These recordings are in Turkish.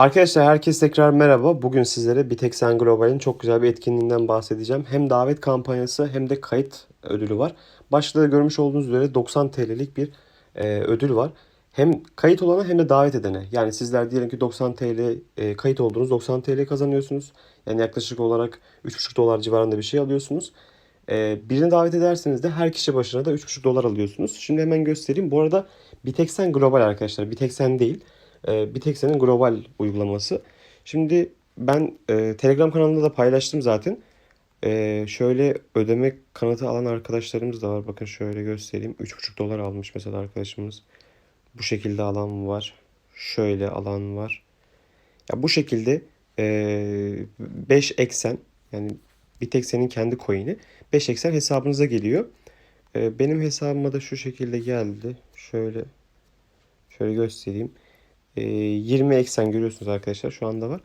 Arkadaşlar herkes tekrar merhaba. Bugün sizlere Bitexen Global'in çok güzel bir etkinliğinden bahsedeceğim. Hem davet kampanyası hem de kayıt ödülü var. Başta da görmüş olduğunuz üzere 90 TL'lik bir e, ödül var. Hem kayıt olana hem de davet edene. Yani sizler diyelim ki 90 TL e, kayıt oldunuz 90 TL kazanıyorsunuz. Yani yaklaşık olarak 3,5 dolar civarında bir şey alıyorsunuz. E, birini davet ederseniz de her kişi başına da 3,5 dolar alıyorsunuz. Şimdi hemen göstereyim. Bu arada Bitexen Global arkadaşlar. Bitexen değil. E, Bitexen'in global uygulaması. Şimdi ben e, Telegram kanalında da paylaştım zaten. E, şöyle ödeme kanıtı alan arkadaşlarımız da var. Bakın şöyle göstereyim. 3,5 dolar almış mesela arkadaşımız. Bu şekilde alan var. Şöyle alan var. Ya bu şekilde e, 5 eksen yani Bitexen'in kendi coin'i 5 eksen hesabınıza geliyor. E, benim hesabıma da şu şekilde geldi. Şöyle şöyle göstereyim. E, 20 eksen görüyorsunuz arkadaşlar şu anda var.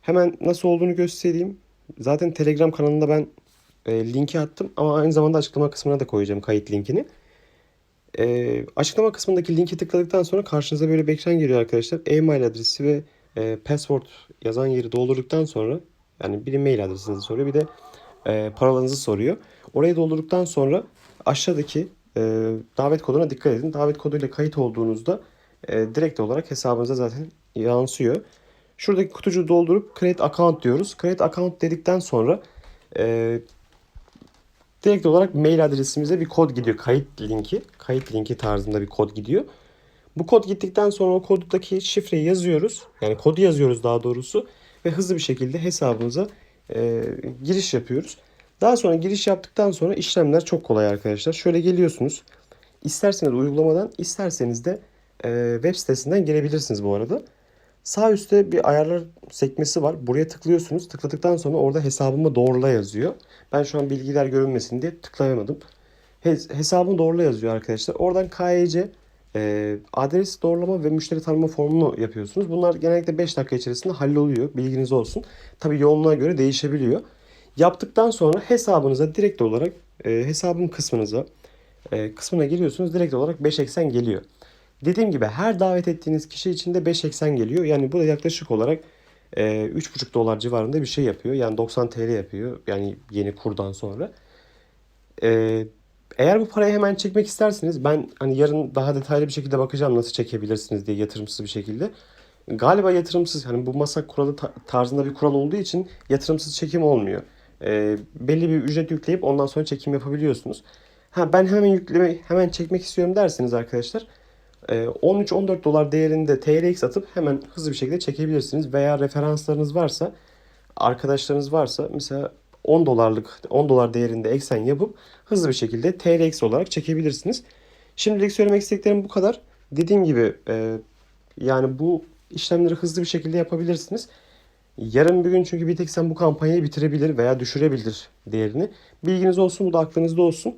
Hemen nasıl olduğunu göstereyim. Zaten Telegram kanalında ben e, linki attım ama aynı zamanda açıklama kısmına da koyacağım kayıt linkini. E, açıklama kısmındaki linki tıkladıktan sonra karşınıza böyle bir ekran geliyor arkadaşlar. E-mail adresi ve e, password yazan yeri doldurduktan sonra yani bir mail adresinizi soruyor bir de e, paralarınızı soruyor. Orayı doldurduktan sonra aşağıdaki e, davet koduna dikkat edin. Davet koduyla kayıt olduğunuzda e, direkt olarak hesabınıza zaten yansıyor. Şuradaki kutucuğu doldurup create account diyoruz. Create account dedikten sonra e, direkt olarak mail adresimize bir kod gidiyor. Kayıt linki. Kayıt linki tarzında bir kod gidiyor. Bu kod gittikten sonra o koddaki şifreyi yazıyoruz. Yani kodu yazıyoruz daha doğrusu. Ve hızlı bir şekilde hesabımıza e, giriş yapıyoruz. Daha sonra giriş yaptıktan sonra işlemler çok kolay arkadaşlar. Şöyle geliyorsunuz. İsterseniz uygulamadan, isterseniz de e, web sitesinden gelebilirsiniz bu arada. Sağ üstte bir ayarlar sekmesi var. Buraya tıklıyorsunuz. Tıkladıktan sonra orada hesabımı doğrula yazıyor. Ben şu an bilgiler görünmesin diye tıklayamadım. Hes- hesabımı doğrula yazıyor arkadaşlar. Oradan KYC e, adres doğrulama ve müşteri tanıma formunu yapıyorsunuz. Bunlar genellikle 5 dakika içerisinde halloluyor. Bilginiz olsun. Tabii yoğunluğa göre değişebiliyor. Yaptıktan sonra hesabınıza direkt olarak e, hesabım kısmınıza e, kısmına giriyorsunuz. Direkt olarak 5 eksen geliyor. Dediğim gibi her davet ettiğiniz kişi için de 5 eksen geliyor. Yani bu da yaklaşık olarak e, 3,5 dolar civarında bir şey yapıyor. Yani 90 TL yapıyor. Yani yeni kurdan sonra. E, eğer bu parayı hemen çekmek isterseniz ben hani yarın daha detaylı bir şekilde bakacağım nasıl çekebilirsiniz diye yatırımsız bir şekilde. Galiba yatırımsız hani bu masa kuralı ta- tarzında bir kural olduğu için yatırımsız çekim olmuyor. E, belli bir ücret yükleyip ondan sonra çekim yapabiliyorsunuz. Ha ben hemen yükleme hemen çekmek istiyorum derseniz arkadaşlar 13-14 dolar değerinde TRX atıp hemen hızlı bir şekilde çekebilirsiniz. Veya referanslarınız varsa, arkadaşlarınız varsa mesela 10 dolarlık 10 dolar değerinde eksen yapıp hızlı bir şekilde TRX olarak çekebilirsiniz. Şimdilik söylemek istediklerim bu kadar. Dediğim gibi e, yani bu işlemleri hızlı bir şekilde yapabilirsiniz. Yarın bir gün çünkü sen bu kampanyayı bitirebilir veya düşürebilir değerini. Bilginiz olsun bu da aklınızda olsun.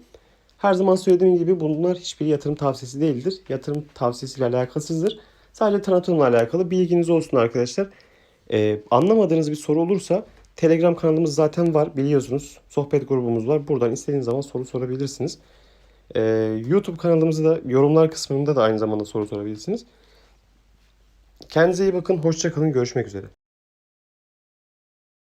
Her zaman söylediğim gibi bunlar hiçbir yatırım tavsiyesi değildir. Yatırım tavsiyesiyle alakasızdır. Sadece tanıtımla alakalı bilginiz olsun arkadaşlar. Ee, anlamadığınız bir soru olursa Telegram kanalımız zaten var biliyorsunuz. Sohbet grubumuz var. Buradan istediğiniz zaman soru sorabilirsiniz. Ee, YouTube kanalımızda da yorumlar kısmında da aynı zamanda soru sorabilirsiniz. Kendinize iyi bakın. Hoşça kalın. Görüşmek üzere.